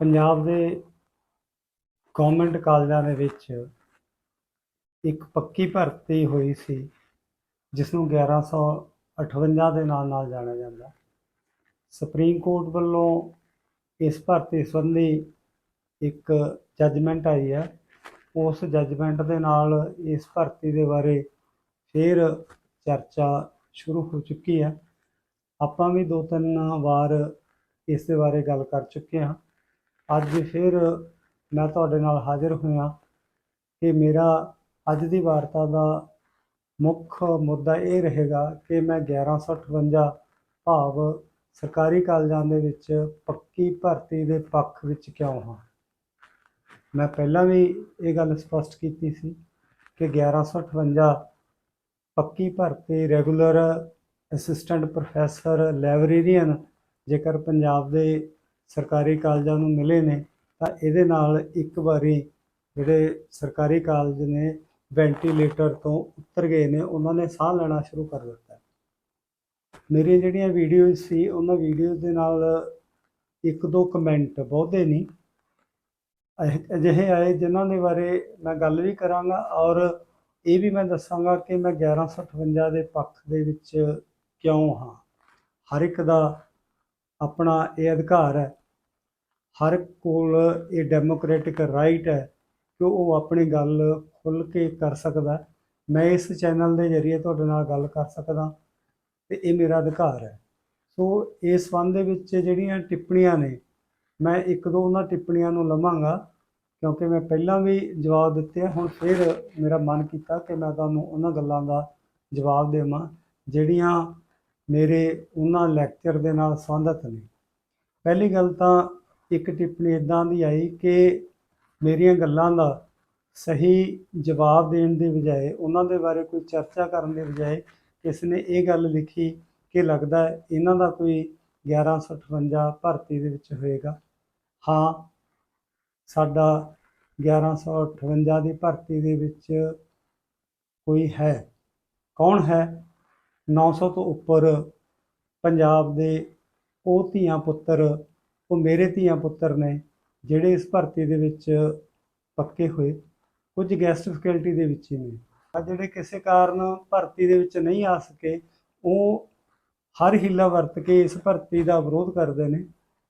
ਪੰਜਾਬ ਦੇ ਗਵਰਨਮੈਂਟ ਕਾਲਜਾਂ ਦੇ ਵਿੱਚ ਇੱਕ ਪੱਕੀ ਭਰਤੀ ਹੋਈ ਸੀ ਜਿਸ ਨੂੰ 1158 ਦੇ ਨਾਲ ਨਾਲ ਜਾਣਿਆ ਜਾਂਦਾ। ਸੁਪਰੀਮ ਕੋਰਟ ਵੱਲੋਂ ਇਸ ਭਰਤੀ ਸੰਬੰਧੀ ਇੱਕ ਜੱਜਮੈਂਟ ਆਈ ਹੈ। ਉਸ ਜੱਜਮੈਂਟ ਦੇ ਨਾਲ ਇਸ ਭਰਤੀ ਦੇ ਬਾਰੇ ਫਿਰ ਚਰਚਾ ਸ਼ੁਰੂ ਹੋ ਚੁੱਕੀ ਹੈ। ਆਪਾਂ ਵੀ ਦੋ ਤਿੰਨ ਵਾਰ ਇਸ ਦੇ ਬਾਰੇ ਗੱਲ ਕਰ ਚੁੱਕੇ ਹਾਂ। ਅੱਜ ਫਿਰ ਮੈਂ ਤੁਹਾਡੇ ਨਾਲ ਹਾਜ਼ਰ ਹੋਇਆ ਕਿ ਮੇਰਾ ਅੱਜ ਦੀ ਵਾਰਤਾ ਦਾ ਮੁੱਖ ਮੁੱਦਾ ਇਹ ਰਹੇਗਾ ਕਿ ਮੈਂ 1158 ਭਾਵ ਸਰਕਾਰੀ ਕਾਲਜਾਂ ਦੇ ਵਿੱਚ ਪੱਕੀ ਭਰਤੀ ਦੇ ਪੱਖ ਵਿੱਚ ਕਿਉਂ ਹਾਂ? ਮੈਂ ਪਹਿਲਾਂ ਵੀ ਇਹ ਗੱਲ ਸਪਸ਼ਟ ਕੀਤੀ ਸੀ ਕਿ 1158 ਪੱਕੀ ਭਰਤੀ ਰੈਗੂਲਰ ਅਸਿਸਟੈਂਟ ਪ੍ਰੋਫੈਸਰ ਲਾਇਬ੍ਰੇਰੀਅਨ ਜੇਕਰ ਪੰਜਾਬ ਦੇ ਸਰਕਾਰੀ ਕਾਲਜਾਂ ਨੂੰ ਮਿਲੇ ਨੇ, ਤਾਂ ਇਹਦੇ ਨਾਲ ਇੱਕ ਵਾਰੀ ਜਿਹੜੇ ਸਰਕਾਰੀ ਕਾਲਜ ਨੇ ਵੈਂਟੀਲੇਟਰ ਤੋਂ ਉੱਤਰ ਗਏ ਨੇ, ਉਹਨਾਂ ਨੇ ਸਾਹ ਲੈਣਾ ਸ਼ੁਰੂ ਕਰ ਦਿੱਤਾ। ਮੇਰੀਆਂ ਜਿਹੜੀਆਂ ਵੀਡੀਓਜ਼ ਸੀ, ਉਹਨਾਂ ਵੀਡੀਓਜ਼ ਦੇ ਨਾਲ ਇੱਕ ਦੋ ਕਮੈਂਟ ਬਹੁਤੇ ਨਹੀਂ ਅਜਿਹੇ- ਆਏ ਜਿਨ੍ਹਾਂ ਦੇ ਬਾਰੇ ਮੈਂ ਗੱਲ ਵੀ ਕਰਾਂਗਾ ਔਰ ਇਹ ਵੀ ਮੈਂ ਦੱਸਾਂਗਾ ਕਿ ਮੈਂ 1158 ਦੇ ਪੱਖ ਦੇ ਵਿੱਚ ਕਿਉਂ ਹਾਂ। ਹਰ ਇੱਕ ਦਾ ਆਪਣਾ ਇਹ ਅਧਿਕਾਰ ਹੈ ਹਰ ਕੋਲ ਇਹ ਡੈਮੋਕ੍ਰੈਟਿਕ ਰਾਈਟ ਹੈ ਕਿ ਉਹ ਆਪਣੀ ਗੱਲ ਖੁੱਲ੍ਹ ਕੇ ਕਰ ਸਕਦਾ ਮੈਂ ਇਸ ਚੈਨਲ ਦੇ ਜ਼ਰੀਏ ਤੁਹਾਡੇ ਨਾਲ ਗੱਲ ਕਰ ਸਕਦਾ ਤੇ ਇਹ ਮੇਰਾ ਅਧਿਕਾਰ ਹੈ। ਸੋ ਇਸ ਸੰਬੰਧ ਦੇ ਵਿੱਚ ਜਿਹੜੀਆਂ ਟਿੱਪਣੀਆਂ ਨੇ, ਮੈਂ ਇੱਕ ਦੋ ਉਹਨਾਂ ਟਿੱਪਣੀਆਂ ਨੂੰ ਲਵਾਂਗਾ ਕਿਉਂਕਿ ਮੈਂ ਪਹਿਲਾਂ ਵੀ ਜਵਾਬ ਦਿੱਤੇ ਹੁਣ ਫਿਰ ਮੇਰਾ ਮਨ ਕੀਤਾ ਕਿ ਮੈਂ ਤੁਹਾਨੂੰ ਉਹਨਾਂ ਗੱਲਾਂ ਦਾ ਜਵਾਬ ਦੇਵਾਂ, ਜਿਹੜੀਆਂ ਮੇਰੇ ਉਹਨਾਂ ਲੈਕਚਰ ਦੇ ਨਾਲ ਸੰਬੰਧਿਤ ਨੇ। ਪਹਿਲੀ ਗੱਲ ਤਾਂ ਇੱਕ ਟਿੱਪਣੀ ਇਦਾਂ ਦੀ ਆਈ ਕਿ ਮੇਰੀਆਂ ਗੱਲਾਂ ਦਾ ਸਹੀ ਜਵਾਬ ਦੇਣ ਦੀ ਬਜਾਏ, ਉਹਨਾਂ ਦੇ ਬਾਰੇ ਕੋਈ ਚਰਚਾ ਕਰਨ ਦੀ ਬਜਾਏ ਕਿਸ ਨੇ ਇਹ ਗੱਲ ਲਿਖੀ ਕਿ ਲੱਗਦਾ ਇਹਨਾਂ ਦਾ ਕੋਈ 1158 ਭਰਤੀ ਦੇ ਵਿੱਚ ਹੋਏਗਾ। ਹਾਂ, ਸਾਡਾ 1158 ਦੀ ਭਰਤੀ ਦੇ ਵਿੱਚ ਕੋਈ ਹੈ। ਕੌਣ ਹੈ? 900 ਤੋਂ ਉੱਪਰ ਪੰਜਾਬ ਦੇ ਉਹ ਧੀਆਂ ਪੁੱਤਰ ਉਹ ਮੇਰੇ ਧੀਆਂ ਪੁੱਤਰ ਨੇ, ਜਿਹੜੇ ਇਸ ਭਰਤੀ ਦੇ ਵਿੱਚ ਪੱਕੇ ਹੋਏ, ਕੁਝ ਗੈਸਟ ਫੈਕਲਟੀ ਦੇ ਵਿੱਚ ਹੀ ਨੇ। ਆ ਜਿਹੜੇ ਕਿਸੇ ਕਾਰਨ ਭਰਤੀ ਦੇ ਵਿੱਚ ਨਹੀਂ ਆ ਸਕੇ, ਉਹ ਹਰ ਹੀਲਾ ਵਰਤ ਕੇ ਇਸ ਭਰਤੀ ਦਾ ਵਿਰੋਧ ਕਰਦੇ ਨੇ।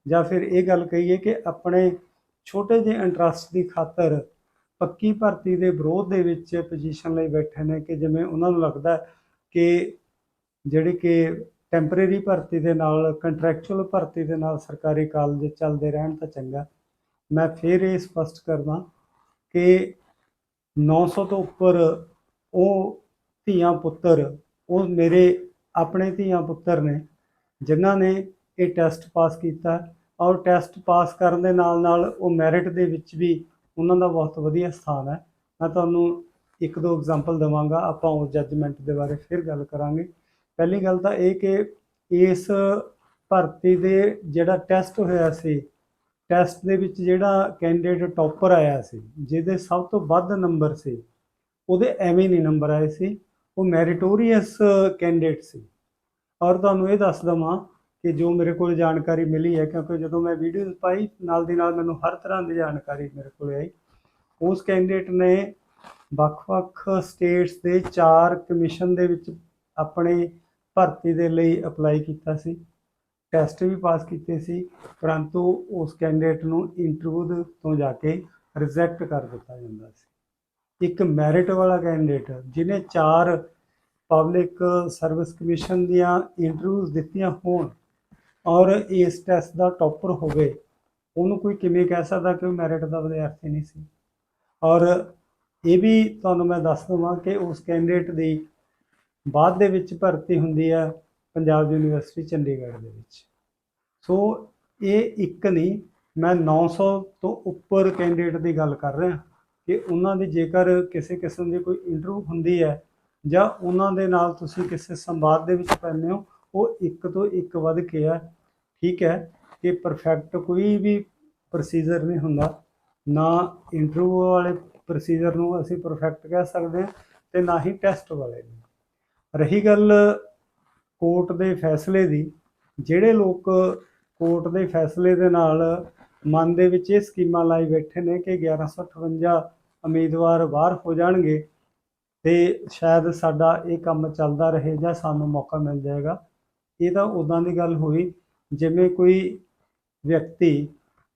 ਜਾਂ ਫਿਰ ਇਹ ਗੱਲ ਕਹੀਏ ਕਿ ਆਪਣੇ ਛੋਟੇ ਜਿਹੇ ਇੰਟਰਸਟ ਦੀ ਖਾਤਰ ਪੱਕੀ ਭਰਤੀ ਦੇ ਵਿਰੋਧ ਦੇ ਵਿੱਚ ਪੋਜੀਸ਼ਨ ਲਈ ਬੈਠੇ ਨੇ ਕਿ ਜਿਵੇਂ ਉਹਨਾਂ ਨੂੰ ਲੱਗਦਾ ਕਿ ਜਿਹੜੇ ਕਿ ਟੈਂਪਰੇਰੀ ਭਰਤੀ ਦੇ ਨਾਲ ਕੰਟਰੈਕਚੁਅਲ ਭਰਤੀ ਦੇ ਨਾਲ ਸਰਕਾਰੀ ਕਾਲਜ ਚੱਲਦੇ ਰਹਿਣ ਤਾਂ ਚੰਗਾ। ਮੈਂ ਫਿਰ ਇਹ ਸਪਸ਼ਟ ਕਰਦਾ ਕਿ 900 ਤੋਂ ਉੱਪਰ ਉਹ ਧੀਆਂ ਪੁੱਤਰ, ਉਹ ਮੇਰੇ ਆਪਣੇ ਧੀਆਂ ਪੁੱਤਰ ਨੇ, ਜਿਨ੍ਹਾਂ ਨੇ ਇਹ ਟੈਸਟ ਪਾਸ ਕੀਤਾ। ਔਰ ਟੈਸਟ ਪਾਸ ਕਰਨ ਦੇ ਨਾਲ ਨਾਲ ਉਹ ਮੈਰਿਟ ਦੇ ਵਿੱਚ ਵੀ ਉਹਨਾਂ ਦਾ ਬਹੁਤ ਵਧੀਆ ਸਥਾਨ ਹੈ। ਮੈਂ ਤੁਹਾਨੂੰ ਇੱਕ ਦੋ ਐਗਜ਼ਾਮਪਲ ਦਵਾਂਗਾ, ਆਪਾਂ ਉਸ ਜੱਜਮੈਂਟ ਦੇ ਬਾਰੇ ਫਿਰ ਗੱਲ ਕਰਾਂਗੇ। ਪਹਿਲੀ ਗੱਲ ਤਾਂ ਇਹ ਕਿ ਇਸ ਭਰਤੀ ਦੇ ਜਿਹੜਾ ਟੈਸਟ ਹੋਇਆ ਸੀ ਟੈਸਟ ਦੇ ਵਿੱਚ ਜਿਹੜਾ ਕੈਂਡੀਡੇਟ ਟੌਪਰ ਆਇਆ ਸੀ, ਜਿਹਦੇ ਸਭ ਤੋਂ ਵੱਧ ਨੰਬਰ ਸੀ, ਉਹਦੇ ਐਵੇਂ ਨਹੀਂ ਨੰਬਰ ਆਏ ਸੀ, ਉਹ ਮੈਰੀਟੋਰੀਅਸ ਕੈਂਡੀਡੇਟ ਸੀ। ਔਰ ਤੁਹਾਨੂੰ ਇਹ ਦੱਸ ਦਵਾਂ ਕਿ ਜੋ ਮੇਰੇ ਕੋਲ ਜਾਣਕਾਰੀ ਮਿਲੀ ਹੈ, ਕਿਉਂਕਿ ਜਦੋਂ ਮੈਂ ਵੀਡੀਓ ਪਾਈ, ਨਾਲ ਦੀ ਨਾਲ ਮੈਨੂੰ ਹਰ ਤਰ੍ਹਾਂ ਦੀ ਜਾਣਕਾਰੀ ਮੇਰੇ ਕੋਲ ਆਈ, ਉਸ ਕੈਂਡੀਡੇਟ ਨੇ ਵੱਖ-ਵੱਖ ਸਟੇਟਸ ਦੇ ਚਾਰ ਕਮਿਸ਼ਨ ਦੇ ਵਿੱਚ ਆਪਣੇ ਭਰਤੀ ਦੇ ਲਈ ਅਪਲਾਈ ਕੀਤਾ ਸੀ। ਟੈਸਟ ਵੀ ਪਾਸ ਕੀਤੇ ਸੀ, ਪਰੰਤੂ ਉਸ ਕੈਂਡੀਡੇਟ ਨੂੰ ਇੰਟਰਵਿਊ ਤੋਂ ਜਾ ਕੇ ਰਿਜੈਕਟ ਕਰ ਦਿੱਤਾ ਜਾਂਦਾ ਸੀ। ਇੱਕ ਮੈਰਿਟ ਵਾਲਾ ਕੈਂਡੀਡੇਟ ਜਿਹਨੇ ਚਾਰ ਪਬਲਿਕ ਸਰਵਿਸ ਕਮਿਸ਼ਨ ਦੀਆਂ ਇੰਟਰਵਿਊਜ਼ ਦਿੱਤੀਆਂ ਹੋਣ ਔਰ ਇਸ ਟੈਸਟ ਦਾ ਟੌਪਰ ਹੋਵੇ, ਉਹਨੂੰ ਕੋਈ ਕਿਵੇਂ ਕਹਿ ਸਕਦਾ ਕਿ ਉਹ ਮੈਰਿਟ ਦਾ ਵਿਦਿਆਰਥੀ ਨਹੀਂ ਸੀ? ਔਰ ਇਹ ਵੀ ਤੁਹਾਨੂੰ ਮੈਂ ਦੱਸ ਦਵਾਂ ਕਿ ਉਸ ਕੈਂਡੀਡੇਟ ਦੀ ਬਾਅਦ ਦੇ ਵਿੱਚ ਭਰਤੀ ਹੁੰਦੀ ਹੈ ਪੰਜਾਬ ਯੂਨੀਵਰਸਿਟੀ ਚੰਡੀਗੜ੍ਹ ਦੇ ਵਿੱਚ। ਸੋ ਇਹ ਇੱਕ ਨਹੀਂ, ਮੈਂ 900 ਤੋਂ ਉੱਪਰ ਕੈਂਡੀਡੇਟ ਦੀ ਗੱਲ ਕਰ ਰਿਹਾ ਕਿ ਉਹਨਾਂ ਦੀ ਜੇਕਰ ਕਿਸੇ ਕਿਸਮ ਦੀ ਕੋਈ ਇੰਟਰਵਿਊ ਹੁੰਦੀ ਹੈ ਜਾਂ ਉਹਨਾਂ ਦੇ ਨਾਲ ਤੁਸੀਂ ਕਿਸੇ ਸੰਵਾਦ ਦੇ ਵਿੱਚ ਪੈਂਦੇ ਹੋ, ਉਹ ਇੱਕ ਤੋਂ ਇੱਕ ਵੱਧ ਕੇ ਹੈ ਠੀਕ ਹੈ ਕਿ ਪਰਫੈਕਟ ਕੋਈ ਵੀ ਪ੍ਰੋਸੀਜਰ ਨਹੀਂ ਹੁੰਦਾ, ਨਾ ਇੰਟਰਵਿਊ ਵਾਲੇ ਪ੍ਰੋਸੀਜਰ ਨੂੰ ਅਸੀਂ ਪਰਫੈਕਟ ਕਹਿ ਸਕਦੇ ਹਾਂ ਤੇ ਨਾ ਹੀ ਟੈਸਟ ਵਾਲੇ ਨੂੰ। ਰਹੀ ਗੱਲ ਕੋਰਟ ਦੇ ਫੈਸਲੇ ਦੀ, ਜਿਹੜੇ ਲੋਕ ਕੋਰਟ ਦੇ ਫੈਸਲੇ ਦੇ ਨਾਲ ਮਨ ਦੇ ਵਿੱਚ ਇਹ ਸਕੀਮਾਂ ਲਾਈ ਬੈਠੇ ਨੇ ਕਿ 1158 ਉਮੀਦਵਾਰ ਬਾਹਰ ਹੋ ਜਾਣਗੇ ਤੇ ਸ਼ਾਇਦ ਸਾਡਾ ਇਹ ਕੰਮ ਚੱਲਦਾ ਰਹੇ ਜਾਂ ਸਾਨੂੰ ਮੌਕਾ ਮਿਲ ਜਾਏਗਾ। ਇਹ ਤਾਂ ਉਦਾਂ ਦੀ ਗੱਲ ਹੋਈ, ਜਿਵੇਂ ਕੋਈ ਵਿਅਕਤੀ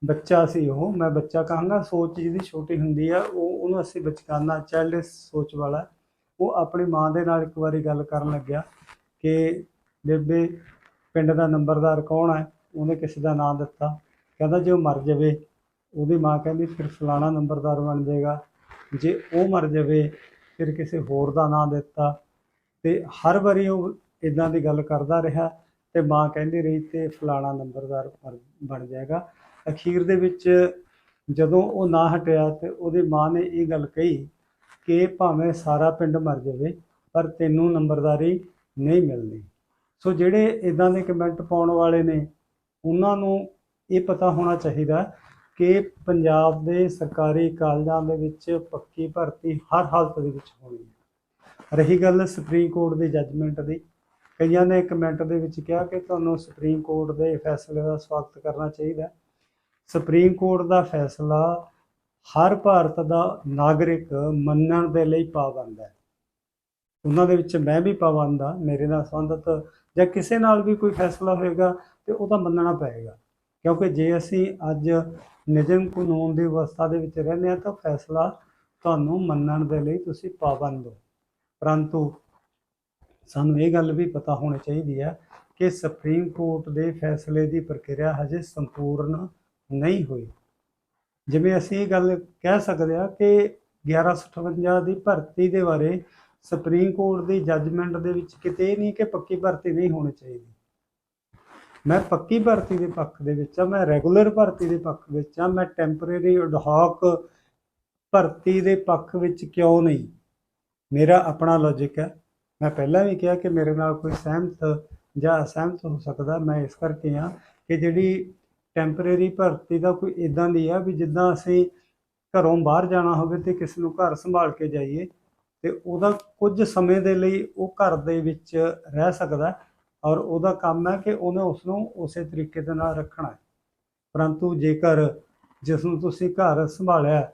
ਬੱਚਾ ਸੀ ਉਹ, ਮੈਂ ਬੱਚਾ ਕਹਾਂਗਾ, ਸੋਚ ਜਿਹਦੀ ਛੋਟੀ ਹੁੰਦੀ ਆ, ਉਹ ਉਹਨੂੰ ਅਸੀਂ ਬਚਕਾਨਾ ਚਾਈਲਡਿਸ ਸੋਚ ਵਾਲਾ ਉਹ ਆਪਣੀ ਮਾਂ ਦੇ ਨਾਲ ਇੱਕ ਵਾਰੀ ਗੱਲ ਕਰਨ ਲੱਗਿਆ ਕਿ ਬੇਬੇ, ਪਿੰਡ ਦਾ ਨੰਬਰਦਾਰ ਕੌਣ ਹੈ? ਉਹਨੇ ਕਿਸੇ ਦਾ ਨਾਮ ਦਿੱਤਾ। ਕਹਿੰਦਾ ਜੇ ਉਹ ਮਰ ਜਾਵੇ, ਉਹਦੀ ਮਾਂ ਕਹਿੰਦੀ, ਫਿਰ ਫਲਾਣਾ ਨੰਬਰਦਾਰ ਬਣ ਜਾਏਗਾ। ਜੇ ਉਹ ਮਰ ਜਾਵੇ, ਫਿਰ ਕਿਸੇ ਹੋਰ ਦਾ ਨਾਮ ਦਿੱਤਾ। ਤੇ ਹਰ ਵਾਰੀ ਉਹ ਇਦਾਂ ਦੀ ਗੱਲ ਕਰਦਾ ਰਿਹਾ ਤੇ ਮਾਂ ਕਹਿੰਦੀ ਰਹੀ, ਤੇ ਫਲਾਣਾ ਨੰਬਰਦਾਰ ਬਣ- ਜਾਏਗਾ। ਅਖੀਰ ਦੇ ਵਿੱਚ ਜਦੋਂ ਉਹ ਨਾ ਹਟਿਆ ਤੇ ਉਹਦੀ ਮਾਂ ਨੇ ਇਹ ਗੱਲ ਕਹੀ ਕਿ ਭਾਵੇਂ ਸਾਰਾ ਪਿੰਡ ਮਰ ਜਾਵੇ, ਪਰ ਤੈਨੂੰ ਨੰਬਰਦਾਰੀ ਨਹੀਂ ਮਿਲਣੀ ਸੋ ਜਿਹੜੇ ਇਦਾਂ ਦੇ ਕਮੈਂਟ ਪਾਉਣ ਵਾਲੇ ਨੇ, ਉਹਨਾਂ ਨੂੰ ਇਹ ਪਤਾ ਹੋਣਾ ਚਾਹੀਦਾ ਕਿ ਪੰਜਾਬ ਦੇ ਸਰਕਾਰੀ ਕਾਲਜਾਂ ਦੇ ਵਿੱਚ ਪੱਕੀ ਭਰਤੀ ਹਰ ਹਾਲਤ ਦੇ ਵਿੱਚ ਹੋਣੀ ਹੈ। ਰਹੀ ਗੱਲ ਸੁਪਰੀਮ ਕੋਰਟ ਦੇ ਜੱਜਮੈਂਟ ਦੀ, ਕਈਆਂ ਨੇ ਕਮੈਂਟ ਦੇ ਵਿੱਚ ਕਿਹਾ ਕਿ ਤੁਹਾਨੂੰ ਸੁਪਰੀਮ ਕੋਰਟ ਦੇ ਫੈਸਲੇ ਦਾ ਸਵਾਗਤ ਕਰਨਾ ਚਾਹੀਦਾ। ਸੁਪਰੀਮ ਕੋਰਟ ਦਾ ਫੈਸਲਾ ਹਰ ਭਾਰਤ ਦਾ ਨਾਗਰਿਕ ਮੰਨਣ ਦੇ ਲਈ ਪਾਬੰਦ ਹੈ। ਉਹਨਾਂ ਦੇ ਵਿੱਚ ਮੈਂ ਵੀ ਪਾਬੰਦ ਹਾਂ, ਮੇਰੇ ਨਾਲ ਸੰਬੰਧਿਤ ਜਾਂ ਕਿਸੇ ਨਾਲ ਵੀ ਕੋਈ ਫੈਸਲਾ ਹੋਏਗਾ ਤੇ ਉਹ ਤਾਂ ਮੰਨਣਾ ਪਏਗਾ। ਕਿਉਂਕਿ ਜੇ ਅਸੀਂ ਅੱਜ ਨਿਯਮ ਕਾਨੂੰਨ ਦੀ ਅਵਸਥਾ ਦੇ ਵਿੱਚ ਰਹਿੰਦੇ ਹਾਂ ਤਾਂ ਫੈਸਲਾ ਤੁਹਾਨੂੰ ਮੰਨਣ ਦੇ ਲਈ ਤੁਸੀਂ ਪਾਬੰਦ ਹੋ। ਪਰੰਤੂ ਸਾਨੂੰ ਇਹ ਗੱਲ ਵੀ ਪਤਾ ਹੋਣੀ ਚਾਹੀਦੀ ਹੈ ਕਿ ਸੁਪਰੀਮ ਕੋਰਟ ਦੇ ਫੈਸਲੇ ਦੀ ਪ੍ਰਕਿਰਿਆ ਹਜੇ ਸੰਪੂਰਨ ਨਹੀਂ ਹੋਈ। ਜਿਵੇਂ ਅਸੀਂ ਇਹ ਗੱਲ ਕਹਿ ਸਕਦੇ ਹਾਂ ਕਿ 1158 ਦੀ ਭਰਤੀ ਦੇ ਬਾਰੇ ਸੁਪਰੀਮ ਕੋਰਟ ਦੀ ਜੱਜਮੈਂਟ ਦੇ ਵਿੱਚ ਕਿਤੇ ਇਹ ਨਹੀਂ ਕਿ ਪੱਕੀ ਭਰਤੀ ਨਹੀਂ ਹੋਣੀ ਚਾਹੀਦੀ। ਮੈਂ ਪੱਕੀ ਭਰਤੀ ਦੇ ਪੱਖ ਦੇ ਵਿੱਚ ਆ ਮੈਂ ਰੈਗੂਲਰ ਭਰਤੀ ਦੇ ਪੱਖ ਵਿੱਚ ਆ ਮੈਂ ਟੈਂਪਰੇਰੀ ਅਡਹੌਕ ਭਰਤੀ ਦੇ ਪੱਖ ਵਿੱਚ ਕਿਉਂ ਨਹੀਂ? ਮੇਰਾ ਆਪਣਾ ਲੌਜੀਕ ਹੈ। ਮੈਂ ਪਹਿਲਾਂ ਵੀ ਕਿਹਾ ਕਿ ਮੇਰੇ ਨਾਲ ਕੋਈ ਸਹਿਮਤ ਜਾਂ ਅਸਹਿਮਤ ਹੋ ਸਕਦਾ, ਮੈਂ ਇਸ ਕਰਕੇ ਆ ਕਿ ਜਿਹੜੀ ਟੈਂਪਰੇਰੀ ਭਰਤੀ ਦਾ ਕੋਈ ਇਦਾਂ ਦੀ ਆ ਵੀ ਜਿੱਦਾਂ ਅਸੀਂ ਘਰੋਂ ਬਾਹਰ ਜਾਣਾ ਹੋਵੇ ਤੇ ਕਿਸੇ ਨੂੰ ਘਰ ਸੰਭਾਲ ਕੇ ਜਾਈਏ ਤੇ ਉਹਦਾ ਕੁਝ ਸਮੇਂ ਦੇ ਲਈ ਉਹ ਘਰ ਦੇ ਵਿੱਚ ਰਹਿ ਸਕਦਾ ਔਰ ਉਹਦਾ ਕੰਮ ਹੈ ਕਿ ਉਹਨੇ ਉਸ ਨੂੰ ਉਸੇ ਤਰੀਕੇ ਦੇ ਨਾਲ ਰੱਖਣਾ ਹੈ। ਪਰੰਤੂ ਜੇਕਰ ਜਿਸ ਨੂੰ ਤੁਸੀਂ ਘਰ ਸੰਭਾਲਿਆ,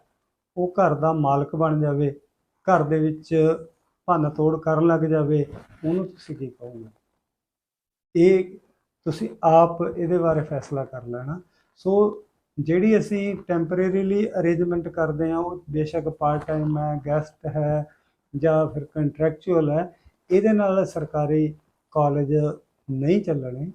ਉਹ ਘਰ ਦਾ ਮਾਲਕ ਬਣ ਜਾਵੇ, ਘਰ ਦੇ ਵਿੱਚ ਭੰਨ ਤੋੜ ਕਰਨ ਲੱਗ ਜਾਵੇ, ਉਹਨੂੰ ਤੁਸੀਂ ਕੀ ਕਹੋਗੇ? ਇਹ ਤੁਸੀਂ ਆਪ ਇਹਦੇ ਬਾਰੇ ਫੈਸਲਾ ਕਰ ਲੈਣਾ। ਸੋ ਜਿਹੜੀ ਅਸੀਂ ਟੈਂਪਰੇਰੀਲੀ ਅਰੇਂਜਮੈਂਟ ਕਰਦੇ ਹਾਂ, ਉਹ ਬੇਸ਼ੱਕ ਪਾਰਟ ਟਾਈਮ ਹੈ ਗੈਸਟ ਹੈ ਜਾਂ ਫਿਰ ਕੰਟਰੈਕਚੁਅਲ ਹੈ, ਇਹਦੇ ਨਾਲ ਸਰਕਾਰੀ ਕਾਲਜ ਨਹੀਂ ਚੱਲਣੇ।